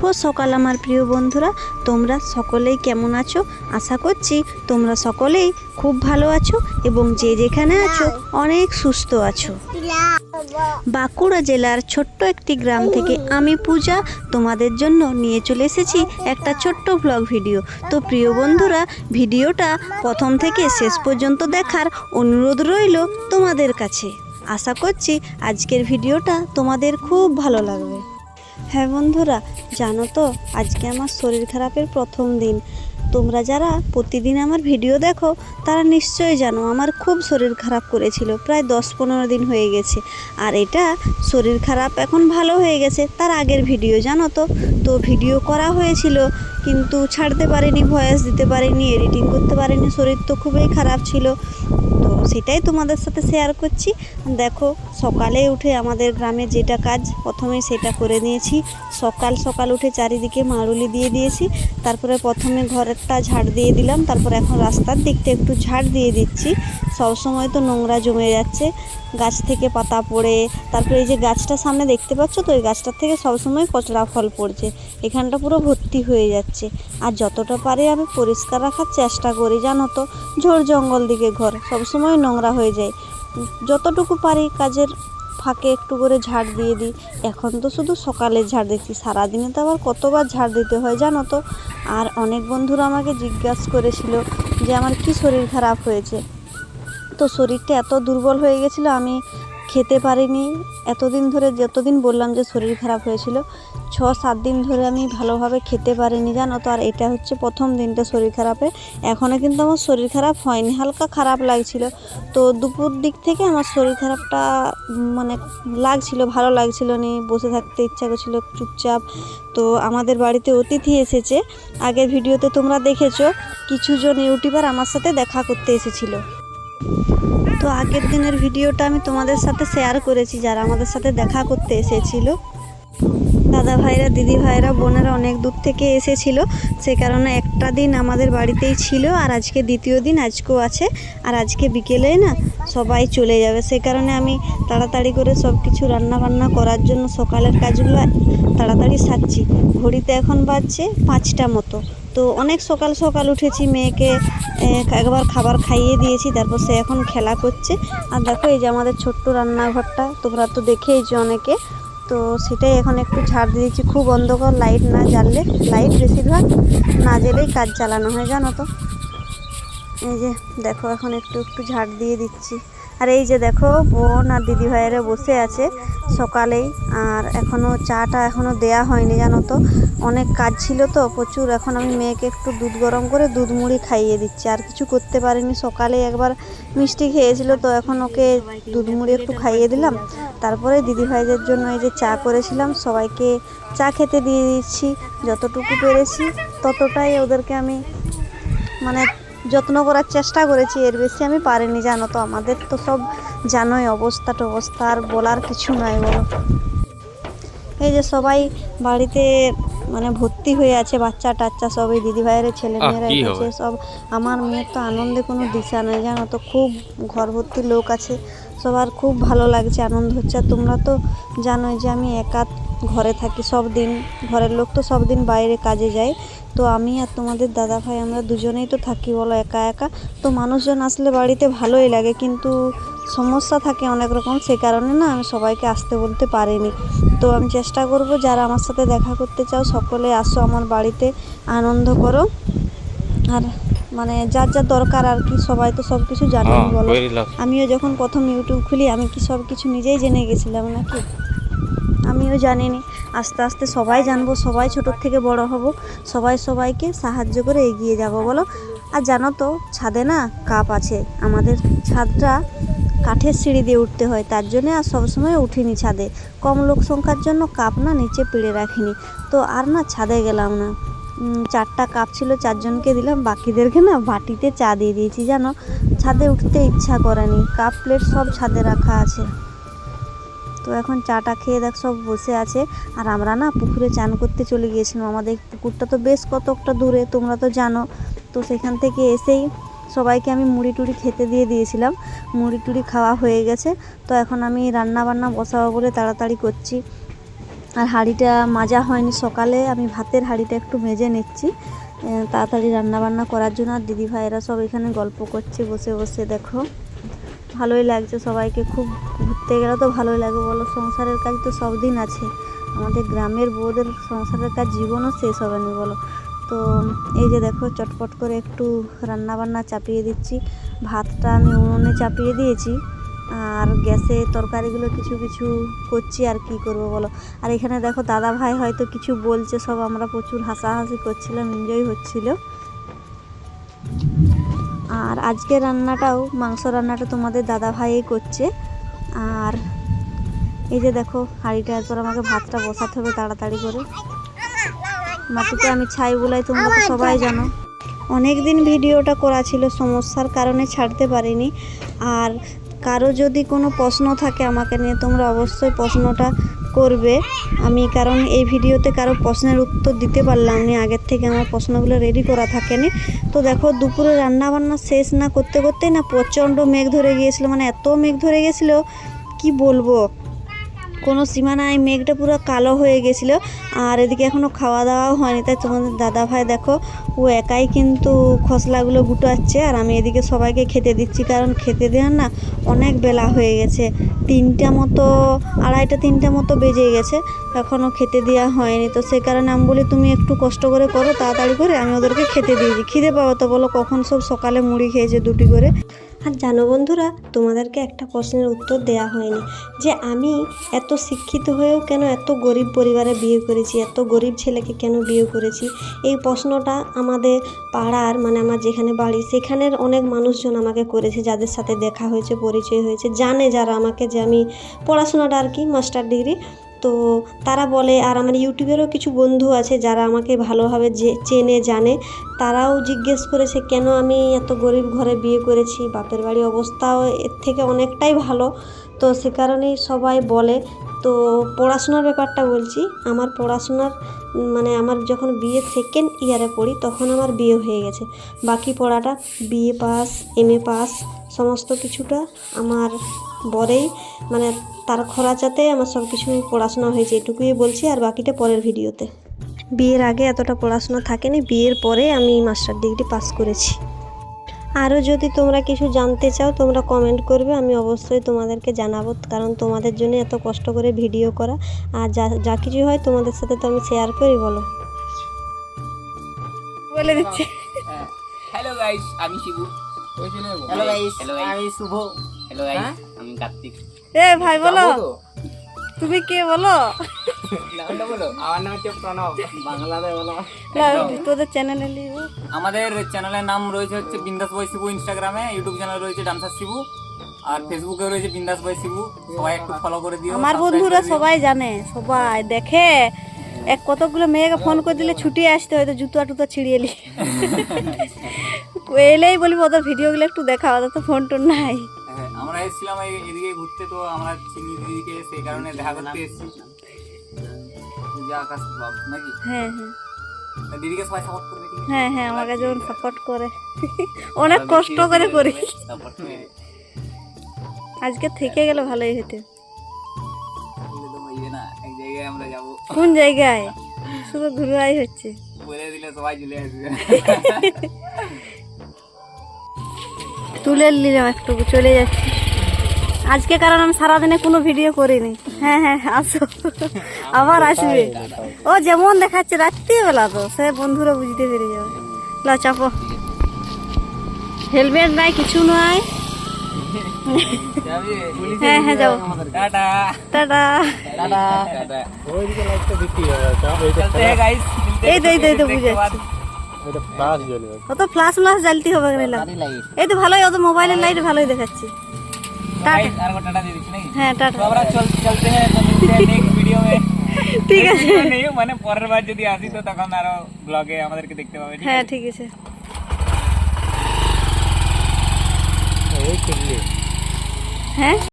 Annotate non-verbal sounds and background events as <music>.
শুভ সকাল আমার প্রিয় বন্ধুরা। তোমরা সকলেই কেমন আছো? আশা করছি তোমরা সকলেই খুব ভালো আছো এবং যে যেখানে আছো অনেক সুস্থ আছো। বাঁকুড়া জেলার ছোট্ট একটি গ্রাম থেকে আমি পূজা। তোমাদের জন্য নিয়ে চলে এসেছি একটা ছোট্ট ব্লগ ভিডিও তো প্রিয় বন্ধুরা, ভিডিওটা প্রথম থেকে শেষ পর্যন্ত দেখার অনুরোধ রইল তোমাদের কাছে। আশা করছি আজকের ভিডিওটা তোমাদের খুব ভালো লাগবে। হ্যাঁ বন্ধুরা, জানো তো, আজকে আমার শরীর খারাপের প্রথম দিন। তোমরা যারা প্রতিদিন আমার ভিডিও দেখো, তারা নিশ্চয়ই জানো, আমার খুব শরীর খারাপ করেছিল, প্রায় দশ পনেরো দিন হয়ে গেছে। আর এটা শরীর খারাপ এখন ভালো হয়ে গেছে, তার আগের ভিডিও, জানো তো? তো ভিডিও করা হয়েছিল, কিন্তু ছাড়তে পারিনি ভয়েস দিতে পারিনি এডিটিং করতে পারিনি, শরীর তো খুবই খারাপ ছিল। তো সেটাই তোমাদের সাথে শেয়ার করছি। দেখো, সকালে উঠে আমাদের গ্রামে যেটা কাজ, প্রথমে সেটা করে নিয়েছি। সকাল সকাল উঠে চারিদিকে মারুলি দিয়ে দিয়েছি। তারপরে প্রথমে ঘরেরটা ঝাড় দিয়ে দিলাম। তারপর এখন রাস্তার দিকটা একটু ঝাড় দিয়ে দিচ্ছি। সব সময় তো নোংরা জমে যাচ্ছে। গাছ থেকে পাতা পড়ে, তারপরে এই যে গাছটা সামনে দেখতে পাচ্ছ তো, ওই গাছটার থেকে সবসময় কচড়া ফল পড়ছে। এখানটা পুরো ভর্তি হয়ে যাচ্ছে। আর যতটা পারি আমি পরিষ্কার রাখার চেষ্টা করি, জানো তো? ঝোড় জঙ্গল দিকে ঘর সবসময় নোংরা হয়ে যায়। যতটুকু পারি কাজের ফাঁকে একটু করে ঝাড় দিয়ে দিই। এখন তো শুধু সকালে ঝাড় দিচ্ছি, সারাদিনে তো আবার কতবার ঝাড় দিতে হয় জানো তো? আর অনেক বন্ধুরা আমাকে জিজ্ঞাসা করেছিল যে, আমার কি শরীর খারাপ হয়েছে? তো শরীরটা এত দুর্বল হয়ে গেছিল, আমি খেতে পারিনি। এতদিন ধরে যতদিন বললাম যে শরীর খারাপ হয়েছিল, ছ সাত দিন ধরে আমি ভালোভাবে খেতে পারিনি, জানো তো? আর এটা হচ্ছে প্রথম দিনটা শরীর খারাপে। এখনও কিন্তু আমার শরীর খারাপ হয়নি, হালকা খারাপ লাগছিল। তো দুপুর দিক থেকে আমার শরীর খারাপটা মানে লাগছিল, ভালো লাগছিল নি। বসে থাকতে ইচ্ছা করছিল চুপচাপ। তো আমাদের বাড়িতে অতিথি এসেছে। আগের ভিডিওতে তোমরা দেখেছ কিছুজন ইউটিউবার আমার সাথে দেখা করতে এসেছিল। তো আগের দিনের ভিডিওটা আমি তোমাদের সাথে শেয়ার করেছি, যারা আমাদের সাথে দেখা করতে এসেছিল। দাদা ভাইরা, দিদি ভাইরা, বোনেরা অনেক দূর থেকে এসেছিল। সে কারণে একটা দিন আমাদের বাড়িতেই ছিল, আর আজকে দ্বিতীয় দিন আজকেও আছে। আর আজকে বিকেলে না সবাই চলে যাবে, সে কারণে আমি তাড়াতাড়ি করে সব কিছু রান্না বান্না করার জন্য সকালের কাজগুলো তাড়াতাড়ি সারছি। ঘড়িতে এখন বাজছে পাঁচটা মতো। তো অনেক সকাল সকাল উঠেছি, মেয়েকে একবার খাবার খাইয়ে দিয়েছি, তারপর সে এখন খেলা করছে। আর দেখো, এই যে আমাদের ছোট্ট রান্নাঘরটা, তোমরা তো দেখেইছো অনেকে। তো সেটাই এখন একটু ছাড় দিয়েছি খুব অন্ধকার, লাইট না জ্বাললে, লাইট বেশিরভাগ না জ্বেলেই কাজ চালানো হয়, জানো তো? এই যে দেখো, এখন একটু একটু ঝাড় দিয়ে দিচ্ছি। আর এই যে দেখো বোন আর দিদি ভাইয়েরা বসে আছে সকালেই। আর এখনও চাটা এখনও দেয়া হয়নি, জানো তো। অনেক কাজ ছিল তো, প্রচুর। এখন আমি মেয়েকে একটু দুধ গরম করে দুধ মুড়ি খাইয়ে দিচ্ছি। আর কিছু করতে পারিনি, সকালে একবার মিষ্টি খেয়েছিল তো, এখন ওকে দুধ মুড়ি একটু খাইয়ে দিলাম। তারপরে দিদি ভাইদের জন্য এই যে চা করেছিলাম, সবাইকে চা খেতে দিয়ে দিচ্ছি। যতটুকু পেরেছি, ততটাই ওদেরকে আমি মানে যত্ন করার চেষ্টা করেছি এর বেশি আমি পারিনি জানো তো আমাদের তো সব জানোই অবস্থা টবস্থা আর বলার কিছু নাই বলো। এই যে সবাই বাড়িতে মানে ভর্তি হয়ে আছে বাচ্চা টাচ্চা সবাই দিদি ভাইয়ের ছেলে মেয়েরা এসেছে সব আমার মেয়ের তো আনন্দে কোনো দিশা নেই জানো তো খুব ঘর ভর্তি লোক আছে সবার খুব ভালো লাগছে আনন্দ হচ্ছে তোমরা তো জানোই যে আমি একা ঘরে থাকি সব দিন ঘরের লোক তো সব দিন বাইরে কাজে যায়। তো আমি আর তোমাদের দাদা ভাই আমরা দুজনেই তো থাকি বলো একা একা। তো মানুষজন আসলে বাড়িতে ভালোই লাগে কিন্তু সমস্যা থাকে অনেক রকম সে কারণে না আমি সবাইকে আসতে বলতে পারিনি। তো আমি চেষ্টা করব যারা আমার সাথে দেখা করতে চাও সকলে আসো আমার বাড়িতে আনন্দ করো। আর মানে যার যা দরকার আর কি সবাই তো সব কিছু জানেন হ্যাঁ বলো। আমিও যখন প্রথম ইউটিউব খুলি আমি কি সব কিছু নিজেই জেনে গেছিলাম নাকি? আমিও জানিনি। আস্তে আস্তে সবাই জানব, সবাই ছোটোর থেকে বড় হব, সবাই সবাইকে সাহায্য করে এগিয়ে যাব, বলো। আর জানো তো, ছাদে না কাপ আছে। আমাদের ছাদটা কাঠের সিঁড়ি দিয়ে উঠতে হয়, তার জন্যে আর সবসময় উঠিনি ছাদে। কম লোক সংখ্যার জন্য কাপ না নিচে পেড়ে রাখিনি। তো আর না ছাদে গেলাম না। চারটা কাপ ছিল, চারজনকে দিলাম, বাকিদেরকে না বাটিতে চা দিয়ে দিয়েছি, জানো। ছাদে উঠতে ইচ্ছা করেনি, কাপ, প্লেট সব ছাদে রাখা আছে। তো এখন চাটা খেয়ে দেখ, সব বসে আছে। আর আমরা না পুকুরে চান করতে চলে গিয়েছিলাম। আমাদের পুকুরটা তো বেশ কতকটা দূরে, তোমরা তো জানো। তো সেখান থেকে এসেই সবাইকে আমি মুড়ি টুড়ি খেতে দিয়ে দিয়েছিলাম। মুড়ি টুড়ি খাওয়া হয়ে গেছে। তো এখন আমি রান্না বান্না বসাবো বলে তাড়াতাড়ি করছি। আর হাঁড়িটা মাজা হয়নি সকালে। আমি ভাতের হাঁড়িটা একটু মেজে নিচ্ছি। তাড়াতাড়ি রান্না বান্না করার জন্য আর দিদি ভাইয়েরা সব এখানে গল্প করছে, বসে বসে দেখো। ভালোই লাগছে সবাইকে, খুব ঘুরতে গেলে তো ভালোই লাগে বলো। সংসারের কাজ তো সব দিন আছে। আমাদের গ্রামের বউদের সংসারের কাজ জীবনও শেষ হবে না বলো। তো এই যে দেখো, চটপট করে একটু রান্না বান্না চাপিয়ে দিচ্ছি। ভাতটা আমি উনুনে চাপিয়ে দিয়েছি। আর গ্যাসে তরকারিগুলো কিছু কিছু করছি, আর কি করব বলো। আর এখানে দেখো, দাদা ভাই হয়তো কিছু বলছে, সব আমরা প্রচুর হাসাহাসি করছিলাম এনজয় হচ্ছিল। আর আজকে রান্নাটাও, মাংস রান্নাটা তোমাদের দাদা ভাইই করছে। আর এই যে দেখো, হাঁড়িটা এরপর আমাকে ভাতটা বসাতে হবে তাড়াতাড়ি করে। মাটিতে আমি ছাই বলাই তোমরা তো সবাই জানো। অনেক দিন ভিডিওটা করা ছিল, সমস্যার কারণে ছাড়তে পারিনি। আর কারও যদি কোনো প্রশ্ন থাকে আমাকে নিয়ে, তোমরা অবশ্যই প্রশ্নটা করবে। আমি কারণ এই ভিডিওতে কারও প্রশ্নের উত্তর দিতে পারলাম না। আগের থেকে আমার প্রশ্নগুলো রেডি করা থাকেনি। তো দেখো, দুপুরে রান্না বান্না শেষ না করতে করতে না প্রচণ্ড মেঘ ধরে গিয়েছিল। মানে এত মেঘ ধরে গেছিল কি বলব? কোনো সীমা নাই, মেঘটা পুরো কালো হয়ে গেছিল আর এদিকে এখনও খাওয়া দাওয়াও হয়নি। তাই তোমাদের দাদা ভাই দেখো, ও একাই কিন্তু খসলাগুলো গুটাচ্ছে আর আমি এদিকে সবাইকে খেতে দিচ্ছি কারণ খেতে দেওয়ার না অনেক বেলা হয়ে গেছে। তিনটা মতো, আড়াইটা তিনটা মতো বেজে গেছে এখনও খেতে দেওয়া হয়নি। তো সে কারণে আমি বলি, তুমি একটু কষ্ট করে করো, তাড়াতাড়ি করে আমি ওদেরকে খেতে দিয়েছি খিদে পাবো তো বলো, কখন সব সকালে মুড়ি খেয়েছে দুটি করে। আর জানো বন্ধুরা, তোমাদেরকে একটা প্রশ্নের উত্তর দেয়া হয়নি, যে আমি এত শিক্ষিত হয়েও কেন এত গরিব পরিবারে বিয়ে করেছি, এত গরিব ছেলেকে কেন বিয়ে করেছি? এই প্রশ্নটা আমাদের পাড়ার মানে আমার যেখানে বাড়ি, সেখানের অনেক মানুষজন আমাকে করেছে, যাদের সাথে দেখা হয়েছে, পরিচয় হয়েছে, জানে যারা আমাকে যে আমি পড়াশোনাটা আর কি মাস্টার ডিগ্রি তো তারা বলে, আর আমার ইউটিউবেরও কিছু বন্ধু আছে যারা আমাকে ভালোভাবে যে, চেনে, জানে। তারাও জিজ্ঞেস করেছে, কেন আমি এত গরিব ঘরে বিয়ে করেছি? বাপের বাড়ি অবস্থাও এর থেকে অনেকটাই ভালো। তো সে কারণেই সবাই বলে, তো পড়াশোনার ব্যাপারটা বলছি, আমার পড়াশোনার মানে আমার যখন বিয়ে সেকেন্ড ইয়ারে পড়ি, তখন আমার বিয়ে হয়ে গেছে। বাকি পড়াটা BA pass M A pass সমস্ত কিছুটা আমার বরেই মানে তার খরচাতে আমার সব কিছু পড়াশোনা হয়েছে, এটুকুই বলছি, আর বাকিটা পরের ভিডিওতে বিয়ের আগে এতটা পড়াশোনা থাকেনি, বিয়ের পরে আমি মাস্টার ডিগ্রি পাস করেছি। আরও যদি তোমরা কিছু জানতে চাও তোমরা কমেন্ট করবে আমি অবশ্যই তোমাদেরকে জানাব কারণ তোমাদের জন্য এত কষ্ট করে ভিডিও করা। আর যা যা কিছু হয় তোমাদের সাথে তো আমি শেয়ার করি বলো। বলে দিচ্ছি। হ্যালো গাইস আমি Shibu. Hello guys Hello guys. আমি শুভ। হ্যালো গাইস হ্যাঁ? আমি কার্তিক। এ ভাই বলো। তুমি কে বলো? আমার নাম হচ্ছে প্রণব বাংলাতে বলো। তোদের চ্যানেলে আমাদের চ্যানেলের নাম রয়েছে হচ্ছে বিন্দাস বয় শিবু ইনস্টাগ্রামে ইউটিউব চ্যানেল রয়েছে ডান্সার শিবু আর ফেসবুকে রয়েছে বিন্দাস বয় শিবু। সবাই একটু ফলো করে দিও আমার বন্ধুরা সবাই জানে সবাই দেখে। এক কতগুলো মেয়েকে ফোন করে দিলে ছুটি আসতে হয়তো জুতা টুতা ছিঁড়িয়ে লি <laughs> এলেই বলবি ওদের ভিডিওগুলো একটু দেখা ওদের তো ফোন টোন নাই। এসেছিলাম এই- এদিকে ঘুরতে তো আমরা চিনি দিদিকে সেই কারণে দেখা করতে এসেছি। আকাশ ব্লগ নাকি? হ্যাঁ হ্যাঁ। দিদিকে সবাই সাপোর্ট করবে হ্যাঁ হ্যাঁ আমাকে যেমন সাপোর্ট করে। অনেক কষ্ট করে করি। আজকে থেকে গেলে ভালোই হতো। আমরা কোন জায়গায়? শুধু ঘুরাই হচ্ছে। বলে দিলে সবাই চলে আসবে। তুলে নিলাম একটু চলে যাচ্ছি। আজকে কারণ আমি সারাদিনে কোনো ভিডিও করিনি। হ্যাঁ হ্যাঁ আসো। আবার আসবে। ও যেমন দেখাচ্ছে রাত্রিবেলা তো সে বন্ধুরা বুঝতে পেরে যাবে। লা চাপো। হেলমেট নাই কিছু নয় হ্যাঁ হ্যাঁ যাব টাটা। টাটা। এই তো এই তো এই তো বুঝে ও তো ফ্লাশ ফ্লাশ জ্বালতে হবে এই তো ভালোই ও তো মোবাইলের লাইট ভালোই দেখাচ্ছে। टाटा दे दीजिए नहीं হ্যাঁ টাটা তো আমরা চল চলতে हैं तो मिलते हैं नेक्स्ट वीडियो में ঠিক আছে ভিডিও নেই মানে পরের বার যদি আসি তো তখন আরো ব্লগে আমাদেরকে দেখতে পাবে ঠিক হ্যাঁ আছে ঠিক আছে এই করলে হ্যাঁ